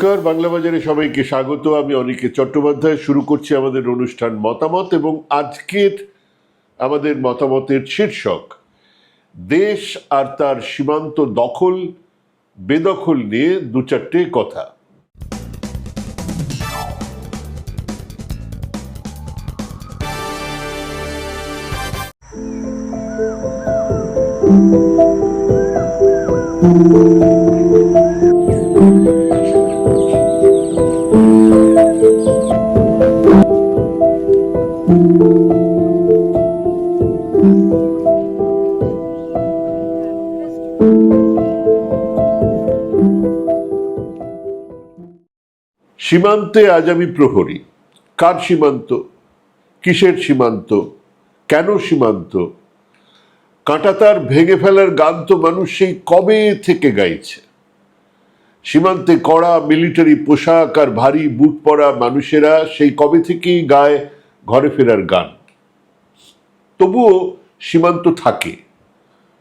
নমস্কার, বাংলা বাজারে সবাইকে স্বাগত। আমি অনিকে চট্টোপাধ্যায়। শুরু করছি আমাদের অনুষ্ঠান মতামত এবং আজকের আমাদের মতামতের শীর্ষক। দেশ আর তার সীমান্ত দখল, বেদখল নিয়ে দু চারটে কথা। সীমান্তে আজ আমি প্রহরী। কার সীমান্ত? কিসের সীমান্ত? কেন সীমান্ত? কাঁটাতার ভেঙে ফেলার গান তো মানুষ সেই কবে থেকে গাইছে? সীমান্তে কড়া মিলিটারি পোশাক আর ভারী বুট পরা মানুষেরা সেই কবে থেকেই গায় ঘরে ফেরার গান। তবুও সীমান্ত থাকে।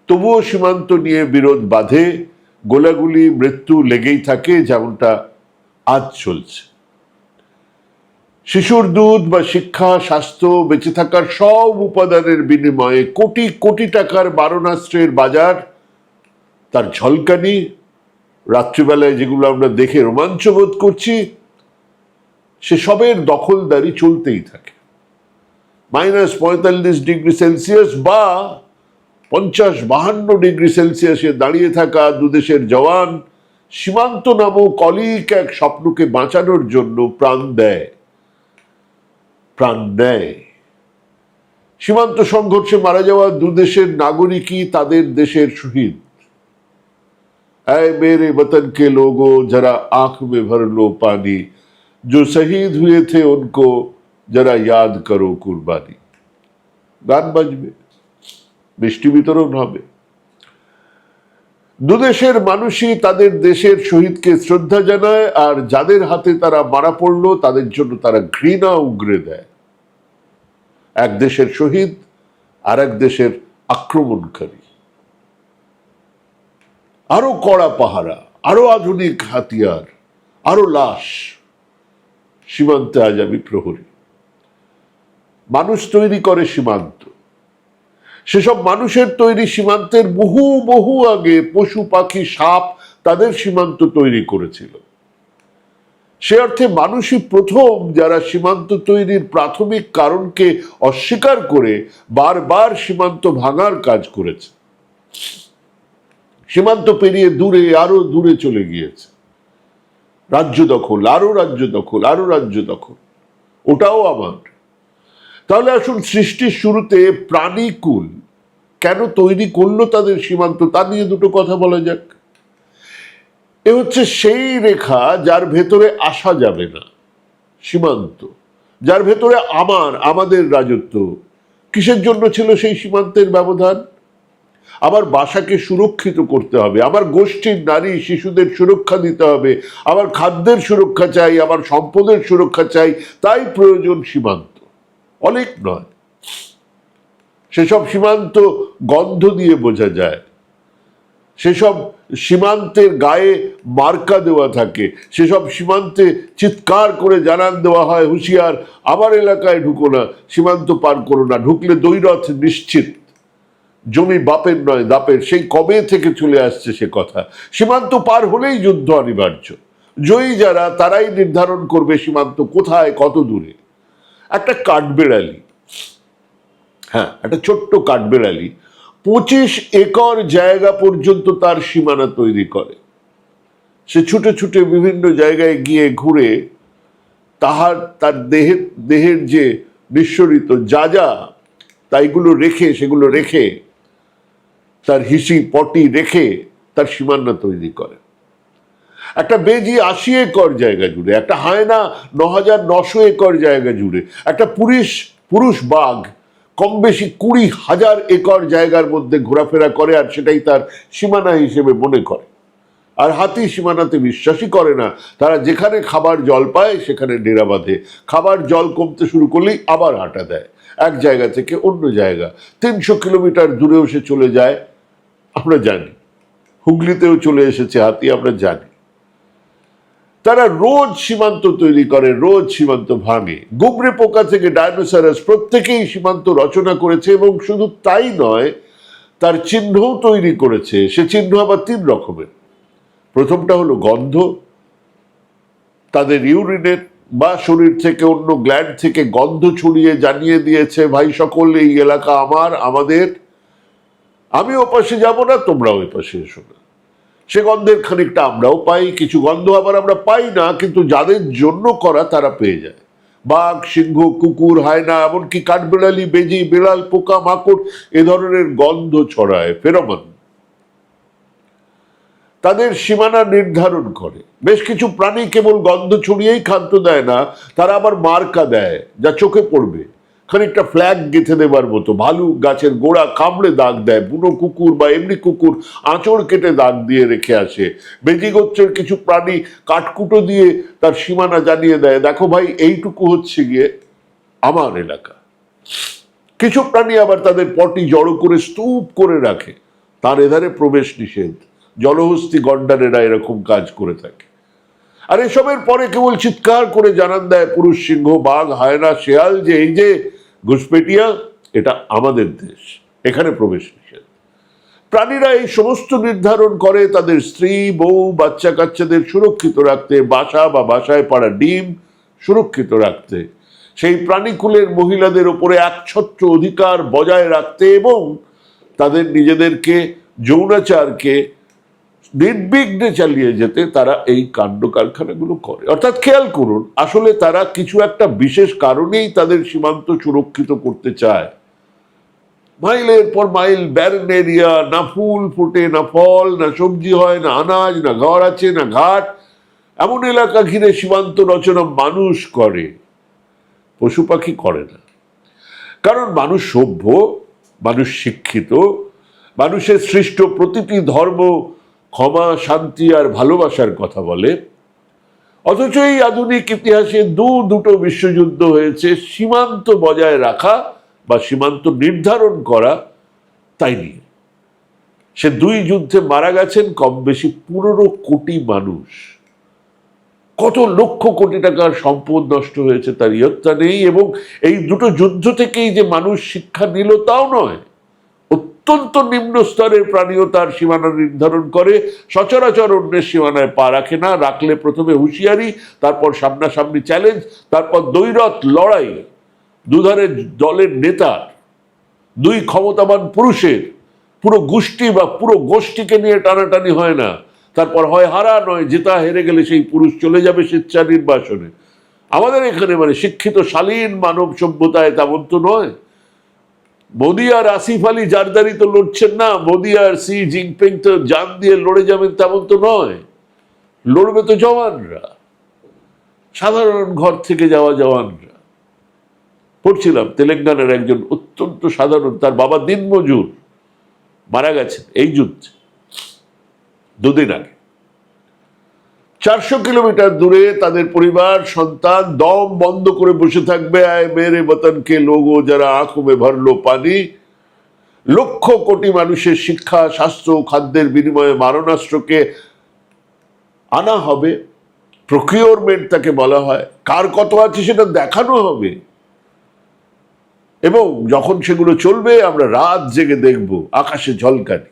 তবুও সীমান্ত নিয়ে বিরোধ বাধে। গোলাগুলি মৃত্যু লেগেই থাকে, যেমনটা আজ চলছে। শিশুর দুধ বা শিক্ষা, স্বাস্থ্য, বেঁচে থাকার সব উপাদানের বিনিময়ে কোটি কোটি টাকার বারণাস্ত্রের বাজার, তার ঝলকানি। রাত্রিবেলায় যেগুলো আমরা দেখে রোমাঞ্চ বোধ করছি সে সবের দখলদারি চলতেই থাকে। মাইনাস পঁয়তাল্লিশ ডিগ্রি সেলসিয়াস বা পঞ্চাশ বাহান্ন ডিগ্রি সেলসিয়াসে দাঁড়িয়ে থাকা দুদেশের জওয়ান সীমান্ত নামক অলিক এক স্বপ্নকে বাঁচানোর জন্য প্রাণ দেয় প্রাণ দেয় সীমান্ত সংঘর্ষে মারা যাওয়া দুদেশের নাগরিকই তাদের দেশের শহীদ ऐ मेरे वतन के लोगों जरा आंख में भर लो पानी जो शहीद हुए थे उनको যারা ইয়াদ করো কুরবানি। গান বাজবে, মিষ্টি বিতরণ হবে। দুদেশের মানুষই তাদের দেশের শহীদকে শ্রদ্ধা জানায়, আর যাদের হাতে তারা মারা পড়ল, তাদের জন্য তারা ঘৃণা উগরে দেয়। এক দেশের শহীদ আর এক দেশের আক্রমণকারী। আরও কড়া পাহারা, আরও আধুনিক হাতিয়ার, আরও লাশ, সীমান্তে আজ আমি প্রহরী। মানুষ তৈরি করে সীমান্ত। সেসব মানুষের তৈরি সীমান্তের বহু বহু আগে পশু, পাখি, সাপ তাদের সীমান্ত তৈরি করেছিল। সে অর্থে মানুষই প্রথম যারা সীমান্ত তৈরির প্রাথমিক কারণকে অস্বীকার করে বারবার সীমান্ত ভাঙার কাজ করেছে। সীমান্ত পেরিয়ে দূরে, আরও দূরে চলে গিয়েছে। রাজ্য দখল, আরও রাজ্য দখল, আরও রাজ্য দখল। ওটাও আমার। তাহলে আসুন সৃষ্টির শুরুতে প্রাণীকুল কেন তৈরি করল তাদের সীমান্ত? তা নিয়ে দুটো কথা বলা যাক। এ হচ্ছে সেই রেখা যার ভেতরে আসা যাবে না, সীমান্ত। যার ভেতরে আমার, আমাদের রাজত্ব। কিসের জন্য ছিল সেই সীমান্তের ব্যবধান? আমার বাসাকে সুরক্ষিত করতে হবে, আমার গোষ্ঠীর নারী শিশুদের সুরক্ষা দিতে হবে, আমার খাদ্যের সুরক্ষা চাই, আমার সম্পদের সুরক্ষা চাই, তাই প্রয়োজন সীমান্ত। অনেক নয়। সেসব সীমান্ত গন্ধ দিয়ে বোঝা যায়। সেসব সীমান্তের গায়ে মার্কা দেওয়া থাকে। সেসব সীমান্তে চিৎকার করে জানান দেওয়া হয়, হুঁশিয়ার, আমার এলাকায় ঢুকো না, সীমান্ত পার করো না, ঢুকলে দৈরথ নিশ্চিত। জমি বাপের নয়, দাপের, সেই কবে থেকে চলে আসছে সে কথা? সীমান্ত পার হলেই যুদ্ধ অনিবার্য। জয়ী যারা, তারাই নির্ধারণ করবে সীমান্ত কোথায়, কত দূরে। একটা কাঠবেড়ালি। হ্যাঁ একটা ছোট্ট কাঠবেড়ালি পঁচিশ একর জায়গা পর্যন্ত তার সীমানা তৈরি করে। সে ছুটে ছুটে বিভিন্ন জায়গায় গিয়ে ঘুরে তাহার, তার দেহের দেহের যে নিঃসরিত যা যা তাইগুলো রেখে, সেগুলো রেখে তার হিসি পটি রেখে তার সীমানা তৈরি করে। একটা বেজি আশি একর জায়গা জুড়ে, একটা হায়না ন হাজার নশো একর জায়গা জুড়ে, একটা পুরুষ পুরুষ বাঘ কম বেশি কুড়ি হাজার একর জায়গার মধ্যে ঘোরাফেরা করে আর সেটাই তার সীমানা হিসেবে মনে করে। আর হাতি সীমানাতে বিশ্বাসই করে না। তারা যেখানে খাবার জল পায়, সেখানে ডেরা বাঁধে। খাবার জল কমতে শুরু করলেই আবার হাঁটা দেয়। এক জায়গা থেকে অন্য জায়গা। তিনশো কিলোমিটার দূরেও সে চলে যায়, আমরা জানি। হুগলিতেও চলে এসেছে হাতি, আমরা জানি। তারা রোজ সীমান্ত তৈরি করে, রোজ সীমান্ত ভাঙে। গুবরে পোকা থেকে ডায়নোসারাস প্রত্যেকেই সীমান্ত রচনা করেছে এবং শুধু তাই নয়, তার চিহ্নও তৈরি করেছে। সে চিহ্ন আবার তিন রকমের। প্রথমটা হলো গন্ধ, তাদের ইউরিনের বা শরীর থেকে অন্য গ্ল্যান্ড থেকে গন্ধ ছড়িয়ে জানিয়ে দিয়েছে, ভাই সকল এই এলাকা আমার, আমাদের। আমি ও পাশে যাব না তোমরা ওই পাশে এসো না। সে গন্ধের খানিকটা আমরাও পাই, কিছু গন্ধ আবার আমরা পাই না, কিন্তু যাদের জন্য করা তারা পেয়ে যায়। বাঘ, সিংহ, কুকুর, হায়না, এমনকি কাঠবিড়ালি, বেজি, বিড়াল, পোকা, মাকড়, এ ধরনের গন্ধ ছড়ায়, ফেরোমন। তাদের সীমানা নির্ধারণ করে। বেশ কিছু প্রাণী কেবল গন্ধ ছড়িয়েই খাদ্য দেয় না, তারা আবার মার্কা দেয়, যা চোখে পড়বে। খানিকটা ফ্ল্যাগ গেঁথে দেবার মতো। ভালুক গাছের গোড়া কামড়ে দাগ দেয়, বুনো কুকুর বা এমনি কুকুর আঁচড় কেটে দাগ দিয়ে রেখে আসে। বেজিগোত্রের কিছু প্রাণী কাঠকুটো দিয়ে তার সীমানা জানিয়ে দেয়, দেখো ভাই, এইটুকু হচ্ছে গিয়ে আমার এলাকা। কিছু প্রাণী আবার তাদের পটি জড়ো করে স্তূপ করে রাখে। তার এধারে প্রবেশ নিষেধ। জলহস্তি গন্ডারেরা এরকম কাজ করে থাকে। আর এসবের পরে কেবল চিৎকার করে জানান দেয় পুরুষ সিংহ, বাঘ, হায়না, শেয়াল যে, এই যে ঘুষপেটিয়া, এটা আমাদের দেশ। এখানে প্রবেশ নিষেধ। প্রাণীরা এই সমস্ত নির্ধারণ করে তাদের স্ত্রী, বউ বাচ্চা কাচ্চাদের সুরক্ষিত রাখতে, বাসা বা বাসায় পাড়া ডিম সুরক্ষিত রাখতে। সেই প্রাণীকুলের মহিলাদের উপরে একছত্র অধিকার বজায় রাখতে এবং তাদের নিজেদেরকে, যৌনাচারকে নির্বিঘ্নে চালিয়ে যেতে তারা এই কাণ্ড কারখানাগুলো করে। অর্থাৎ খেয়াল করুন, আসলে তারা কিছু একটা বিশেষ কারণেই তাদের সীমান্ত সুরক্ষিত করতে চায়। মাইলের পর মাইল ব্যারেন এরিয়া না ফুল ফোটে, না ফল, না সবজি হয়, না আনাজ, না ঘর আছে, না ঘাট। এমন এলাকা ঘিরে সীমান্ত রচনা মানুষ করে, পশু পাখি করে না। কারণ মানুষ সভ্য, মানুষ শিক্ষিত, মানুষের সৃষ্ট প্রতিটি ধর্ম ক্ষমা, শান্তি আর ভালোবাসার কথা বলে। অথচ এই আধুনিক ইতিহাসে দু দুটো বিশ্বযুদ্ধ হয়েছে, সীমান্ত বজায় রাখা বা সীমান্ত নির্ধারণ করা, তাই নিয়ে। সে দুই যুদ্ধে মারা গেছেন কম বেশি পনেরো কোটি মানুষ। কত লক্ষ কোটি টাকার সম্পদ নষ্ট হয়েছে তার ইয়ত্তা নেই এবং এই দুটো যুদ্ধ থেকেই যে মানুষ শিক্ষা নিল তাও নয়। অত্যন্ত নিম্ন স্তরের প্রাণীও তার সীমানা নির্ধারণ করে। সচরাচর অন্যের সীমানায় পা রাখে না, রাখলে প্রথমে হুঁশিয়ারি, তারপর সামনাসামনি চ্যালেঞ্জ তারপর দৈরথ লড়াই। দুধারের দলের নেতার দুই ক্ষমতাবান পুরুষের, পুরো গোষ্ঠী বা পুরো গোষ্ঠীকে নিয়ে টানাটানি হয় না। তারপর হয় হারা, নয় জেতা, হেরে গেলে সেই পুরুষ চলে যাবে স্বেচ্ছা নির্বাসনে। আমাদের এখানে মানে শিক্ষিত শালীন মানব সভ্যতায় তেমন তো নয়। মোদি আর আসিফ আলী জারদারি তো লড়ছেন না, মোদি আর সি জিনপিং তো জান দিয়ে লড়ে যাবেন তেমন তো নয়। লড়বে তো জওয়ানরা, সাধারণ ঘর থেকে যাওয়া জওয়ানরা। পড়ছিলাম, তেলেঙ্গানার একজন অত্যন্ত সাধারণ, তার বাবা দিনমজুর, মারা গেছেন এই যুদ্ধে, দুদিন আগে। চারশো কিলোমিটার দূরে তাদের পরিবার, সন্তান, দম বন্ধ করে বসে থাকবে। আয় মেরে বতনকে লোগো যারা আঁখো মে ভরলো পানি। লক্ষ কোটি মানুষের শিক্ষা, স্বাস্থ্য খাদ্যের বিনিময়ে মারণাস্ত্রকে আনা হবে। প্রকিওরমেন্ট তাকে বলা হয়। কার কত আছে সেটা দেখানো হবে। এবং যখন সেগুলো চলবে, আমরা রাত জেগে দেখব। আকাশে ঝলকানি।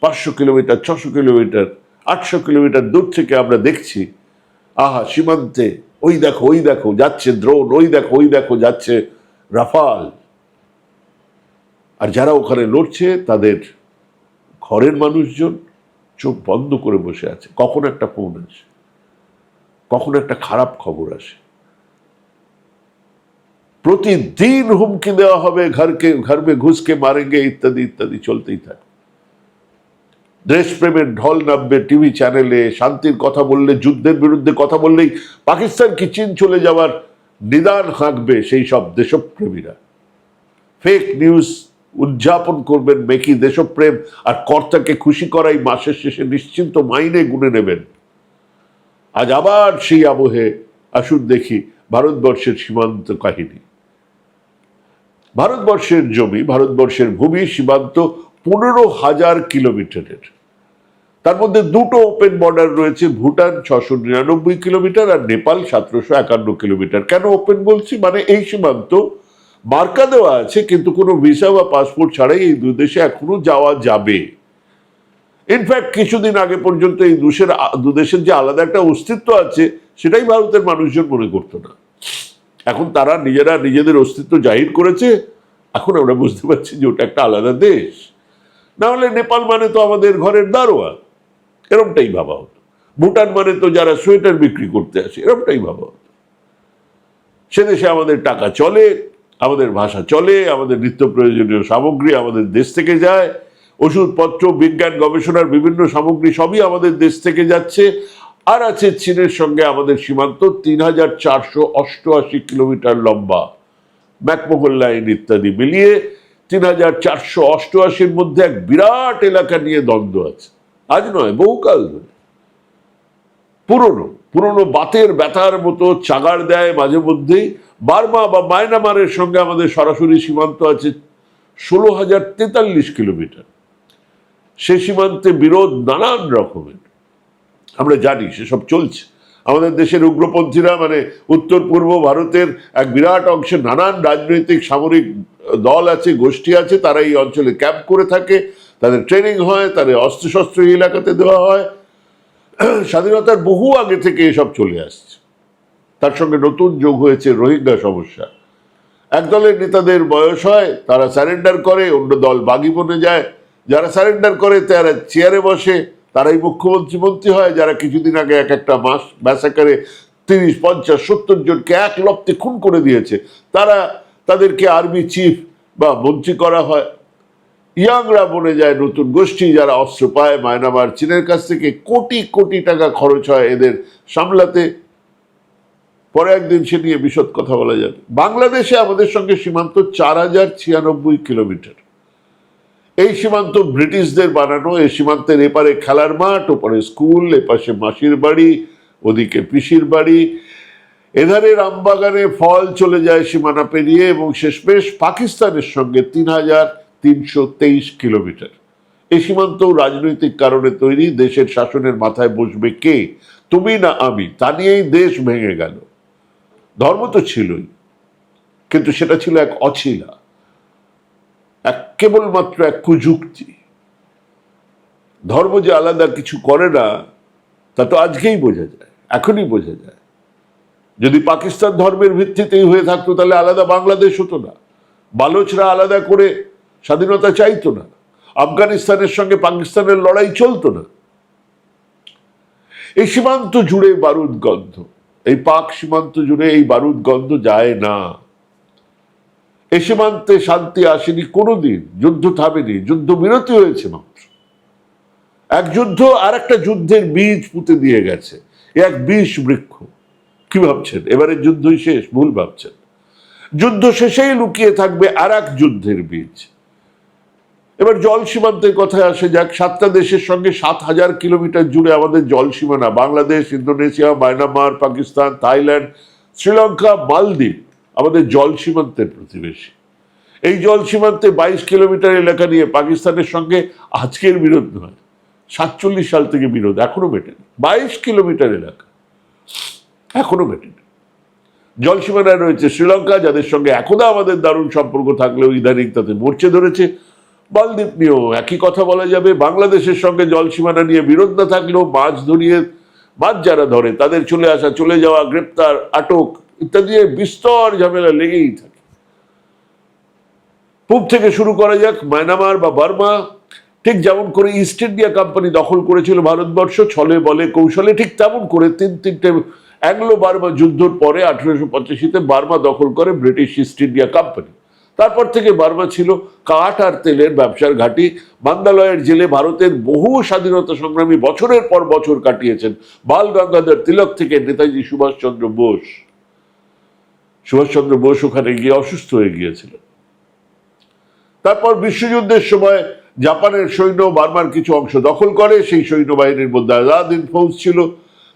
পাঁচশো কিলোমিটার, ছশো কিলোমিটার আটশো কিলোমিটার দূর থেকে আমরা দেখছি, আহা, সীমান্তে, ওই দেখো ওই দেখো, যাচ্ছে দ্রোণ ওই দেখো ওই দেখো, যাচ্ছে রাফাল। আর যারা ওখানে লড়ছে, তাদের ঘরের মানুষজন চোখ বন্ধ করে বসে আছে। কখন একটা ফোন আসে? কখন একটা খারাপ খবর আসে? প্রতিদিন হুমকি দেওয়া হবে, ঘরকে ঘর মে ঘুষকে, মারেঙ্গে, ইত্যাদি ইত্যাদি, চলতেই থাকে দেশপ্রেমের ঢল নামবে টিভি চ্যানেলে, শান্তির কথা বললে, যুদ্ধের বিরুদ্ধে কথা বললেই পাকিস্তান কি চীন চলে যাওয়ার নিদান হাঁকবে সেই সব দেশপ্রেমীরা? ফেক নিউজ উদযাপন করবেন মেকি দেশপ্রেম আর কর্তাকে খুশি করাই মাসের শেষে নিশ্চিন্ত মাইনে গুনে নেবেন। আজ আবার সেই আবহে আসুন দেখি ভারতবর্ষের সীমান্ত কাহিনী। ভারতবর্ষের জমি, ভারতবর্ষের ভূমি সীমান্ত পনেরো হাজার কিলোমিটারের। তার মধ্যে দুটো ওপেন বর্ডার রয়েছে, ভুটান ছশো নিরানব্বই কিলোমিটার আর নেপাল সতেরোশো একান্ন কিলোমিটার। কেন ওপেন বলছি? মানে এই সীমান্ত মার্কা দেওয়া আছে, কিন্তু কোনো ভিসা বা পাসপোর্ট ছাড়াই এই দুই দেশে এখনও যাওয়া যাবে। ইনফ্যাক্ট কিছুদিন আগে পর্যন্ত এই দুশের দু দেশের যে আলাদা একটা অস্তিত্ব আছে, সেটাই ভারতের মানুষজন মনে করতো না। এখন তারা নিজেরা নিজেদের অস্তিত্ব জাহির করেছে, এখন আমরা বুঝতে পারছি যে ওটা একটা আলাদা দেশ। না হলে নেপাল মানে তো আমাদের ঘরের দারোয়া এরমটাই ভাবা হতো। ভুটান মানে তো যারা সোয়েটার বিক্রি করতে আসে, এরমটাই ভাবা হতো। সে দেশে আমাদের টাকা চলে, আমাদের ভাষা চলে, আমাদের নিত্য প্রয়োজনীয় সামগ্রী আমাদের দেশ থেকে যায়, ওষুধপত্র, বিজ্ঞান, গবেষণার বিভিন্ন সামগ্রী সবই আমাদের দেশ থেকে যাচ্ছে। আর আছে চীনের সঙ্গে আমাদের সীমান্ত তিন হাজার চারশো অষ্টআশি কিলোমিটার লম্বা। ম্যাকমোহল লাইন ইত্যাদি মিলিয়ে তিন হাজার চারশো অষ্টআশির মধ্যে এক বিরাট এলাকা নিয়ে দ্বন্দ্ব আছে। আজ নয়, বহুকাল ধরে। পুরনো পুরনো বাতের ব্যথার মতো চাগার দেয় মাঝে মধ্যেই। বার্মা বা মায়ানমারের সঙ্গে আমাদের সরাসরি সীমান্ত আছে ষোলো হাজার তেতাল্লিশ কিলোমিটার। সে সীমান্তে বিরোধ নানান রকমের। আমরা জানি, সেসব চলছে। আমাদের দেশের উগ্রপন্থীরা মানে উত্তর পূর্ব ভারতের এক বিরাট অংশে নানান রাজনৈতিক, সামরিক দল আছে, গোষ্ঠী আছে, তারা এই অঞ্চলে ক্যাম্প করে থাকে। তাদের ট্রেনিং হয়, তাদের অস্ত্রশস্ত্র এই এলাকাতে দেওয়া হয়। স্বাধীনতার বহু আগে থেকে এসব চলে আসছে। তার সঙ্গে নতুন যোগ হয়েছে রোহিঙ্গা সমস্যা। এক দলের নেতাদের বয়স হয়, তারা স্যারেন্ডার করে, অন্য দল বাগি বনে যায়। যারা স্যারেন্ডার করে, তারা চেয়ারে বসে। তারাই মুখ্যমন্ত্রী মন্ত্রী হয়, যারা কিছুদিন আগে এক একটা মাস ব্যাসাকারে তিরিশ, পঞ্চাশ, সত্তর জনকে এক লপ্তে খুন করে দিয়েছে, তারা তাদেরকে আর্মি চিফ বা মন্ত্রী করা হয়। ইয়াংরা বনে যায় নতুন গোষ্ঠী যারা অস্ত্র পায়, মায়ানমার, চীনের কাছ থেকে কোটি কোটি টাকা খরচ হয় এদের সামলাতে। পরে একদিন সে নিয়ে বিশদ কথা বলা যাবে। বাংলাদেশে আমাদের সঙ্গে সীমান্ত চার হাজার ছিয়ানব্বই কিলোমিটার। এই সীমান্ত ব্রিটিশদের বানানো, এই সীমান্তের এপারে খেলার মাঠ, ওপারে স্কুল, এপাশে মাসির বাড়ি, ওদিকে পিসির বাড়ি। এধারে রামবাগানে ফল চলে যায় সীমানা পেরিয়ে এবং শেষমেশ পাকিস্তানের সঙ্গে তিন হাজার তিনশো তেইশ কিলোমিটার। এই সীমান্ত রাজনৈতিক কারণে তৈরি, দেশের শাসনের মাথায় বসবে কে? তুমি না আমি? তা নিয়েই দেশ ভেঙে গেল। ধর্ম তো ছিলই, কিন্তু সেটা ছিল এক অছিলা। এক কেবলমাত্র এক কুযুক্তি। ধর্ম যে আলাদা কিছু করে না, তা তো আজকেই বোঝা যায়, এখনই বোঝা যায়। যদি পাকিস্তান ধর্মের ভিত্তিতেই হয়ে থাকতো, তাহলে আলাদা বাংলাদেশ হতো না। বালোচরা আলাদা করে স্বাধীনতা চাইতো না। আফগানিস্তানের সঙ্গে পাকিস্তানের লড়াই চলতো না। এই সীমান্ত জুড়ে বারুদ গন্ধ, এই পাক সীমান্ত জুড়ে এই বারুদ গন্ধ যায় না। এ সীমান্তে শান্তি আসেনি কোনোদিন, যুদ্ধ থামেনি, যুদ্ধ বিরতি হয়েছে মাত্র। এক যুদ্ধ আর একটা যুদ্ধের বীজ পুঁতে দিয়ে গেছে, এক বিষ বৃক্ষ। কি ভাবছেন? এবারে যুদ্ধই শেষ, ভুল ভাবছেন। যুদ্ধ শেষেই লুকিয়ে থাকবে আর এক যুদ্ধের বীজ। এবার জল সীমান্তের কথায় আসে যাক, সাতটা দেশের সঙ্গে সাত হাজার কিলোমিটার জুড়ে আমাদের জল সীমানা, Bangladesh, Indonesia, Myanmar, Pakistan, Thailand, Sri Lanka, Maldives. আমাদের জল সীমান্তের প্রতিবেশী। এই জল সীমান্তে বাইশ কিলোমিটার এলাকা নিয়ে পাকিস্তানের সঙ্গে আজকের বিরোধ নয়, সাতচল্লিশ সাল থেকে বিরোধ, এখনও মেটেনি। বাইশ কিলোমিটার এলাকা, এখনও মেটেনি। জল সীমানায় রয়েছে শ্রীলঙ্কা, যাদের সঙ্গে এখনও আমাদের দারুণ সম্পর্ক থাকলেও ইদানিং তাতে মরচে ধরেছে। মালদ্বীপ নিয়েও একই কথা বলা যাবে, বাংলাদেশের সঙ্গে জল সীমানা নিয়ে বিরোধ না থাকলেও মাছ ধরিয়ে, মাছ যারা ধরে, তাদের চলে আসা, চলে যাওয়া, গ্রেপ্তার, আটক ইত্যাদি বিস্তর ঝামেলা লেগেই থাকে। পূব থেকে শুরু করা যাক, মায়ানমার বা বার্মা। ঠিক যেমন করে ইস্ট ইন্ডিয়া কোম্পানি দখল করেছিল ভারতবর্ষ, ছলে বলে কৌশলে ঠিক তেমন করে তিন তিনটে অ্যাংলো বার্মা যুদ্ধর পরে আঠেরোশো পঁচাশিতে বার্মা দখল করে ব্রিটিশ ইস্ট ইন্ডিয়া কোম্পানি তারপর থেকে বার্মা ছিল কাঠ আর তেলের ব্যবসার ঘাঁটি। বান্দালয়ের জেলে ভারতের বহু স্বাধীনতা সংগ্রামী বছরের পর বছর কাটিয়েছেন। বাল গঙ্গাধর তিলক থেকে নেতাজি সুভাষচন্দ্র বোস। সুভাষচন্দ্র বোস ওখানে গিয়ে অসুস্থ হয়ে গিয়েছিল। তারপর বিশ্বযুদ্ধের সময় জাপানের সৈন্য বার্মার কিছু অংশ দখল করে, সেই সৈন্যবাহিনীর মধ্যে আজাদিন ফৌজ ছিল।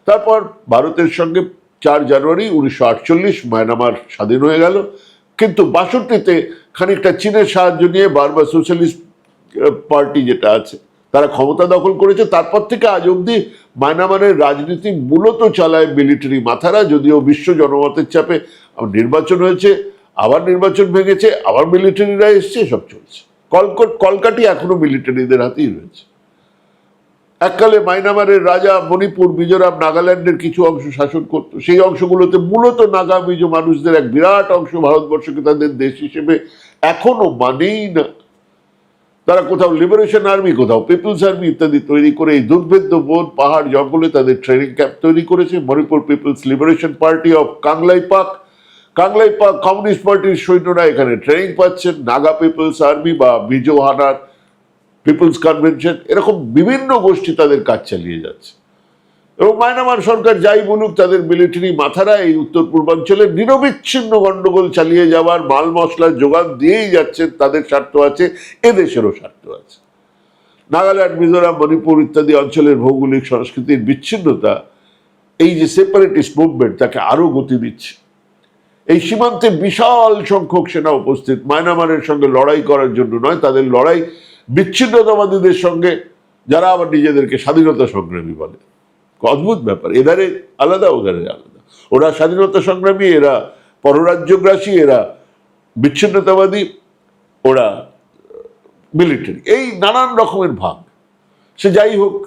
তারপর ভারতের সঙ্গে চার জানুয়ারি উনিশশো আটচল্লিশ মায়ানমার স্বাধীন হয়ে গেল। কিন্তু বাষট্টিতে খানিকটা চীনের সাহায্য নিয়ে বারবার সোশ্যালিস্ট পার্টি যেটা আছে তারা ক্ষমতা দখল করেছে, তারপর থেকে আজ অব্দি মায়ানমারের রাজনীতি মূলত চালায় মিলিটারি মাথারা, যদিও বিশ্ব জনমতের চাপে নির্বাচন হয়েছে, আবার নির্বাচন ভেঙেছে, আবার মিলিটারিরা এসছে, সব চলছে। কলকট কলকাটি এখনও মিলিটারিদের হাতেই রয়েছে। এককালে মাইনামারের রাজা মণিপুর, মিজোরাম, নাগাল্যান্ডের কিছু অংশ শাসন করত, সেই অংশগুলোতে মূলত নাগা মিজো মানুষদের এক বিরাট অংশ ভারতবর্ষকে তাদের দেশ হিসেবে এখনও মানেই না। তারা কোথাও লিবারেশন আর্মি কোথাও পিপলস আর্মি ইত্যাদি তৈরি করে এই দুর্ভেদ্য বোধ পাহাড়, জঙ্গলে তাদের ট্রেনিং ক্যাম্প তৈরি করেছে। Manipur people's liberation party of Kangleipak Kangleipak communist পার্টির সৈন্যরা এখানে ট্রেনিং পাচ্ছেন নাগা পিপলস আর্মি বা মিজো হানার পিপলস কনভেনশন এরকম বিভিন্ন গোষ্ঠী তাদের কাজ চালিয়ে যাচ্ছে। এবং মায়ানমার সরকার যাই বলুক, তাদের মিলিটারি মাথারা এই উত্তর পূর্বাঞ্চলে নিরবিচ্ছিন্ন গণ্ডগোল চালিয়ে যাওয়ার মাল মশলার যোগান দিয়েই যাচ্ছেন, তাদের স্বার্থ আছে, এদেশেরও স্বার্থ আছে। নাগাল্যান্ড, মিজোরাম, মণিপুর ইত্যাদি অঞ্চলের ভৌগোলিক সংস্কৃতির বিচ্ছিন্নতা, এই যে সেপারেটিস্ট মুভমেন্ট তাকে আরও গতি দিচ্ছে। এই সীমান্তে বিশাল সংখ্যক সেনা উপস্থিত, মায়ানমারের সঙ্গে লড়াই করার জন্য নয়, তাদের লড়াই বিচ্ছিন্নতাবাদীদের সঙ্গে, যারা আবার নিজেদেরকে স্বাধীনতা সংগ্রামী বলে। অদ্ভুত ব্যাপার। এধারে আলাদা, ওধারে আলাদা। ওরা স্বাধীনতা সংগ্রামী, এরা পররাজ্যগ্রাসী, এরা বিচ্ছিন্নতাবাদী, ওরা মিলিটারি। এই নানান রকমের ভাগ। সে যাই হোক,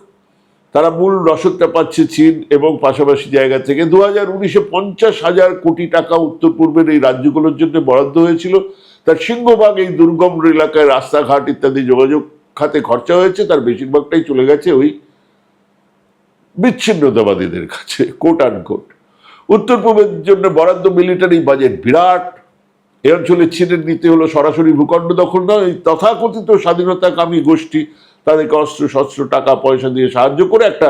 তারা মূল রসদটা পাচ্ছে চীন এবং পাশাপাশি জায়গা থেকে। দু হাজার উনিশে পঞ্চাশ হাজার কোটি টাকা উত্তর পূর্বের এই রাজ্যগুলোর জন্য বরাদ্দ হয়েছিল। তার সিংহভাগ এই দুর্গম এলাকায় রাস্তাঘাট ইত্যাদি যোগাযোগ খাতে খরচা হয়েছে। তার বেশিরভাগটাই চলে গেছে ওই বিচ্ছিন্নতাবাদীদের কাছে কোট আন কোট উত্তর পূর্বের জন্য বরাদ্দ মিলিটারি বাজেট বিরাট। এ অঞ্চলে চীনের নীতি হলো সরাসরি ভূখণ্ড দখল নয় তথাকথিত স্বাধীনতাকামী গোষ্ঠী তাদেরকে অস্ত্র শস্ত্র টাকা, পয়সা দিয়ে সাহায্য করে একটা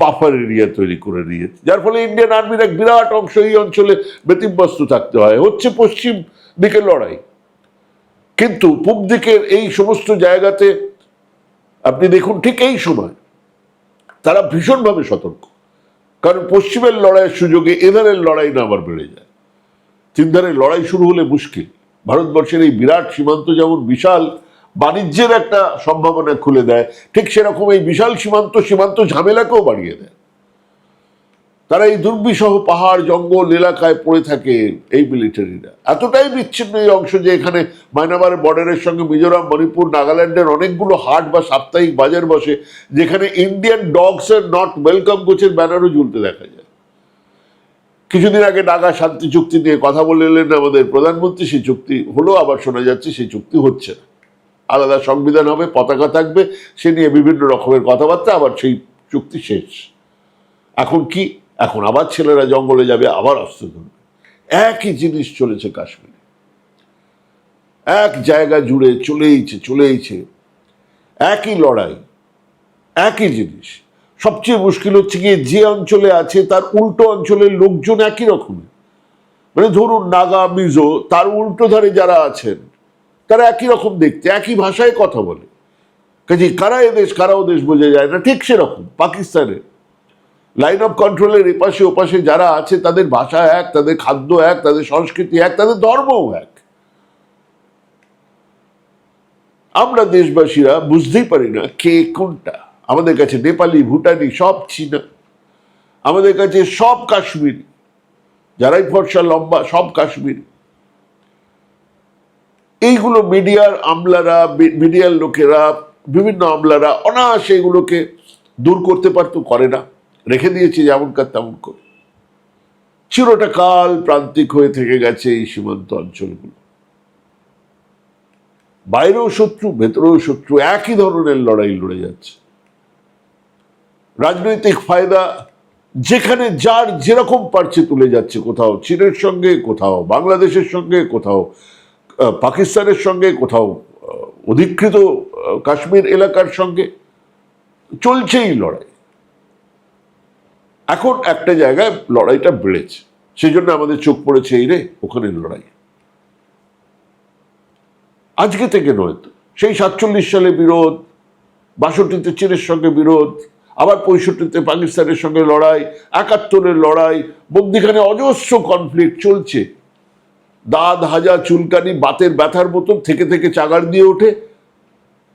বাফার এরিয়া তৈরি করে দিয়েছে। যার ফলে ইন্ডিয়ান আর্মির এক বিরাট অংশ এই অঞ্চলে ব্যতিব্যস্ত থাকতে হয়। হচ্ছে পশ্চিম দিকে লড়াই। কিন্তু পূব দিকের এই সমস্ত জায়গাতে, আপনি দেখুন ঠিক এই সময় তারা ভীষণভাবে সতর্ক। কারণ পশ্চিমের লড়াইয়ের সুযোগে এধারের লড়াই না আবার বেড়ে যায়। তিনধারের লড়াই শুরু হলে মুশকিল। ভারতবর্ষের এই বিরাট সীমান্ত যেমন বিশাল, বাণিজ্যের একটা সম্ভাবনা খুলে দেয়, ঠিক সেরকম এই বিশাল সীমান্ত সীমান্ত ঝামেলাকেও বাড়িয়ে দেয়। তারা এই দুর্বিসহ পাহাড়, জঙ্গল, এলাকায় পড়ে থাকে এই মিলিটারিরা এতটাই বিচ্ছিন্ন এই অংশ যে এখানে মায়ানমারের বর্ডারের সঙ্গে মিজোরাম, মণিপুর, নাগাল্যান্ডের অনেকগুলো হাট বা সাপ্তাহিক বাজার বসে, যেখানে Indian dogs are not welcome কোচের ব্যানারও ঝুলতে দেখা যায়। কিছুদিন আগে নাগা শান্তি চুক্তি নিয়ে কথা বললেন আমাদের প্রধানমন্ত্রী, সেই চুক্তি হলো, আবার শোনা যাচ্ছে সেই চুক্তি হচ্ছে না। আলাদা সংবিধান হবে, পতাকা থাকবে, সে নিয়ে বিভিন্ন রকমের কথাবার্তা, আবার সেই চুক্তি শেষ। এখন কি এখন আবার ছেলেরা জঙ্গলে যাবে, আবার অস্ত্র ধরবে। একই জিনিস চলেছে কাশ্মীরে। এক জায়গা জুড়ে চলেইছে চলেইছে। একই লড়াই, একই জিনিস। সবচেয়ে মুশকিল হচ্ছে গিয়ে যে অঞ্চলে আছে, তার উল্টো অঞ্চলের লোকজন একই রকমের মানে ধরুন, নাগা, মিজো, তার উল্টো ধারে যারা আছেন, তারা একই রকম দেখতে, একই ভাষায় কথা বলে। কাজে কারা এদেশ, কারা দেশ বোঝা যায় না, ঠিক সেরকম, পাকিস্তানের। লাইন অফ কন্ট্রোলের এপাশে ওপাশে যারা আছে, তাদের ভাষা এক, তাদের খাদ্য এক, তাদের সংস্কৃতি এক, তাদের ধর্মও এক। আমরা দেশবাসীরা বুঝতেই পারি না কে কোনটা। আমাদের কাছে নেপালি, ভুটানি সব চীনা। আমাদের কাছে সব কাশ্মীরি। যারাই ফর্সা, লম্বা, সব কাশ্মীরি। এইগুলো মিডিয়ার আমলারা মিডিয়ার লোকেরা, বিভিন্ন আমলারা অনায়াসে এগুলোকে দূর করতে পারতো, করে না। রেখে দিয়েছে, যেমন কার, তেমন করে। চিরটা কাল প্রান্তিক হয়ে থেকে গেছে এই সীমান্ত অঞ্চলগুলো। বাইরেও শত্রু, ভেতরেও শত্রু, একই ধরনের লড়াই লড়ে যাচ্ছে। রাজনৈতিক ফায়দা যেখানে যার যেরকম পারছে তুলে যাচ্ছে, কোথাও চীনের সঙ্গে, কোথাও বাংলাদেশের সঙ্গে, কোথাও পাকিস্তানের সঙ্গে, কোথাও অধিকৃত কাশ্মীর এলাকার সঙ্গে চলছেই লড়াই। এখন একটা জায়গায় লড়াইটা বেড়েছে। সেই জন্য আমাদের চোখ পড়েছে, এই রে, ওখানে লড়াই। আজকে থেকে নয় তো। সেই সাতচল্লিশ সালে বিরোধ, বাষট্টিতে চীনের সঙ্গে বিরোধ, আবার পঁয়ষট্টিতে পাকিস্তানের সঙ্গে লড়াই, একাত্তরের লড়াই, বন্দিখানে অজস্র কনফ্লিক্ট চলছে। দাঁত, হাজা, চুলকানি, বাতের ব্যথার মতন থেকে থেকে চাগার দিয়ে ওঠে।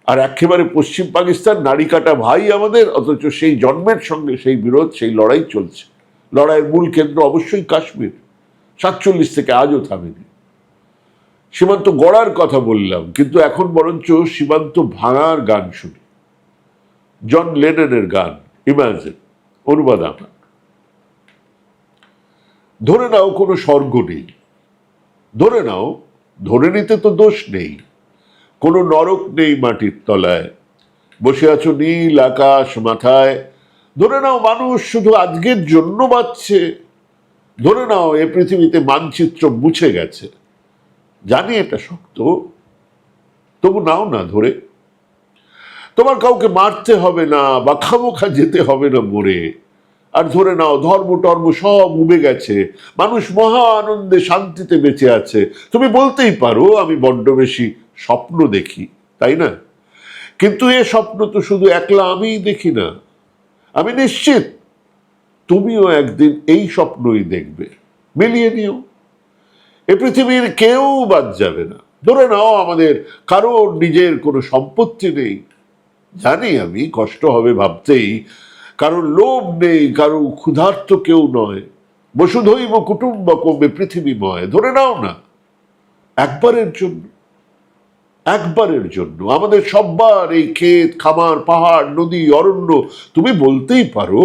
আর একেবারে পশ্চিম পাকিস্তান নারী কাটা ভাই আমাদের, অথচ সেই জন্মের সঙ্গে সেই বিরোধ, সেই লড়াই চলছে। লড়াইয়ের মূল কেন্দ্র অবশ্যই কাশ্মীর। সাতচল্লিশ থেকে আজও থামেনি। সীমান্ত গড়ার কথা বললাম, কিন্তু এখন বরঞ্চ সীমান্ত ভাঙার গান শুনি। জন লেননের গান, ইমাজিন, অনুবাদ আমার। ধরে নাও কোনো স্বর্গ নেই। ধরে নাও, ধরে নিতে তো দোষ নেই। কোনো নরক নেই মাটির তলায়। বসে আছো নীল আকাশ মাথায়। ধরে নাও মানুষ শুধু আজকের জন্য বাঁচছে। ধরে নাও এ পৃথিবীতে মানচিত্র মুছে গেছে। জানি এটা শক্ত। তবু নাও না ধরে। তোমার কাউকে মারতে হবে না বা খামোখা যেতে হবে না মরে। আর ধরে নাও ধর্ম টর্ম সব উবে গেছে। মানুষ মহা আনন্দে শান্তিতে বেঁচে আছে। তুমি বলতেই পারো আমি বড্ড বেশি স্বপ্ন দেখি, তাই না? কিন্তু এ স্বপ্ন তো শুধু একলা আমিই দেখি না। আমি নিশ্চিত তুমিও একদিন এই স্বপ্নই দেখবে। মিলিয়ে নিও। এ পৃথিবীর কেউ বাদ যাবে না। ধরে নাও আমাদের কারোর নিজের কোনো সম্পত্তি নেই। জানি আমি কষ্ট হবে ভাবতেই কারোর লোভ নেই, কারও ক্ষুধার্ত কেউ নয়। বসুধৈব কুটুম্ব কমবে পৃথিবীময়। ধরে নাও না, একবারের জন্য। একবারের জন্য। আমাদের সববার এই ক্ষেত, খামার, পাহাড়, নদী, অরণ্য, তুমি বলতেই পারো,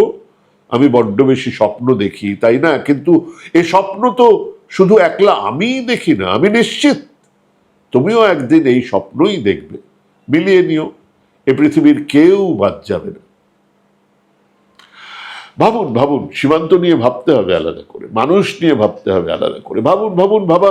আমি বড্ড বেশি স্বপ্ন দেখি, তাই না? কিন্তু এ স্বপ্ন তো শুধু একলা আমিই দেখি না, আমি নিশ্চিত তুমিও একদিন এই স্বপ্নই দেখবে। মিলিয়ে নিও, এ পৃথিবীর কেউ বাদ যাবে না। ভাবুন ভাবুন, সীমান্ত নিয়ে ভাবতে হবে আলাদা করে, মানুষ নিয়ে ভাবতে হবে আলাদা করে। ভাবুন ভাবুন, ভাবা